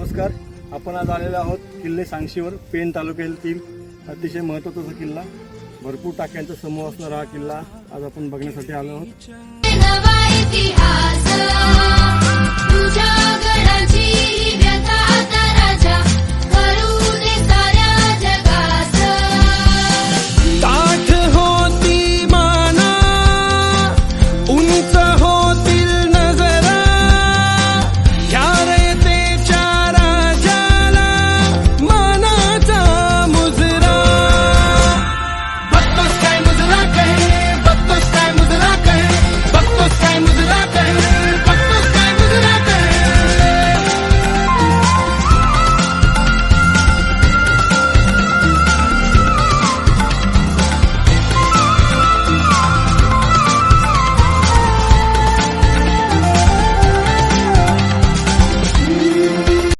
नमस्कार. आपण आज आलेलो आहोत किल्ले सांगशीवर पेण तालुक्यातील अतिशय महत्त्वाचा किल्ला. भरपूर टाक्यांचा समूह असणारा हा किल्ला आज आपण बघण्यासाठी आलो आहोत.